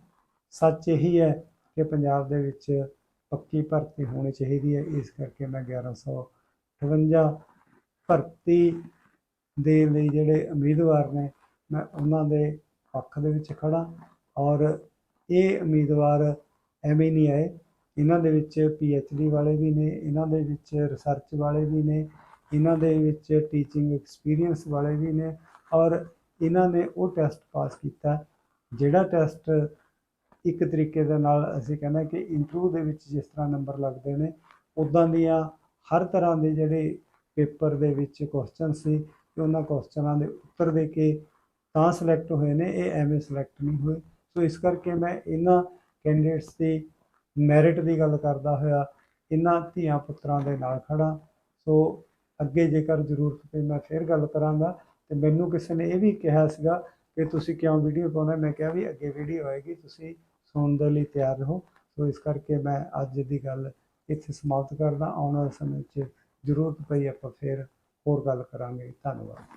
ਸੱਚ ਇਹੀ ਹੈ ਕਿ ਪੰਜਾਬ ਦੇ ਵਿੱਚ ਪੱਕੀ ਭਰਤੀ ਹੋਣੀ ਚਾਹੀਦੀ ਹੈ। ਇਸ ਕਰਕੇ ਮੈਂ 1158 ਭਰਤੀ ਦੇ ਲਈ ਜਿਹੜੇ ਉਮੀਦਵਾਰ ਨੇ, ਮੈਂ ਉਹਨਾਂ ਦੇ ਪੱਖ ਦੇ ਵਿੱਚ ਖੜਾ ਔਰ ਇਹ ਉਮੀਦਵਾਰ ਐਵੇਂ ਨਹੀਂ ਆਏ। ਇਹਨਾਂ ਦੇ ਵਿੱਚ ਡੀ ਵਾਲੇ ਵੀ ਨੇ, ਇਹਨਾਂ ਦੇ ਵਿੱਚ ਰਿਸਰਚ ਵਾਲੇ ਵੀ ਨੇ, ਇਹਨਾਂ ਦੇ ਵਿੱਚ ਟੀਚਿੰਗ ਐਕਸਪੀਰੀਅੰਸ ਵਾਲੇ ਵੀ ਨੇ ਔਰ ਇਹਨਾਂ ਨੇ ਉਹ ਟੈਸਟ ਪਾਸ ਕੀਤਾ। ਜਿਹੜਾ ਟੈਸਟ ਇੱਕ ਤਰੀਕੇ ਦੇ ਨਾਲ ਅਸੀਂ ਕਹਿੰਦੇ ਕਿ ਇੰਟਰਵਿਊ ਦੇ ਵਿੱਚ ਜਿਸ ਤਰ੍ਹਾਂ ਨੰਬਰ ਲੱਗਦੇ ਨੇ ਉਦਾਂ ਦੀਆਂ ਹਰ ਤਰ੍ਹਾਂ ਦੇ ਜਿਹੜੇ ਪੇਪਰ ਦੇ ਵਿੱਚ ਕੁਐਸਚਨ ਸੀ ਤੇ ਉਹਨਾਂ ਕੁਐਸਚਨਾਂ ਦੇ ਉੱਤਰ ਦੇ ਕੇ ਤਾਂ ਸਿਲੈਕਟ ਹੋਏ ਨੇ, ਇਹ ਐਵੇਂ ਸਿਲੈਕਟ ਨਹੀਂ ਹੋਏ। ਸੋ ਇਸ ਕਰਕੇ ਮੈਂ ਇਹਨਾਂ ਕੈਂਡੀਡੇਟਸ ਦੀ ਮੈਰਿਟ ਦੀ ਗੱਲ ਕਰਦਾ ਹੋਇਆ, ਇਹਨਾਂ ਧੀਆਂ ਪੁੱਤਰਾਂ ਦੇ ਨਾਲ ਖੜਾ ਸੋ ਅੱਗੇ ਜੇਕਰ ਜ਼ਰੂਰਤ ਪਈ ਮੈਂ ਫਿਰ ਗੱਲ ਕਰਾਂਗਾ ਤੇ ਮੈਨੂੰ ਕਿਸੇ ਨੇ ਇਹ ਵੀ ਕਿਹਾ ਸੀਗਾ ਕਿ ਤੁਸੀਂ ਕਿਉਂ ਵੀਡੀਓ ਪਾਉਣਾ ਮੈਂ ਕਿਹਾ ਵੀ ਅੱਗੇ ਵੀਡੀਓ ਆਏਗੀ, ਤੁਸੀਂ ਸੁਣਨ ਦੇ ਲਈ ਤਿਆਰ ਰਹੋ। ਸੋ ਇਸ ਕਰਕੇ ਮੈਂ ਅੱਜ ਦੀ ਗੱਲ ਇੱਥੇ ਸਮਾਪਤ ਕਰਦਾ। ਆਉਣ ਵਾਲੇ ਸਮੇਂ 'ਚ ਜ਼ਰੂਰਤ ਪਈ ਆਪਾਂ ਫਿਰ ਹੋਰ ਗੱਲ ਕਰਾਂਗੇ। ਧੰਨਵਾਦ।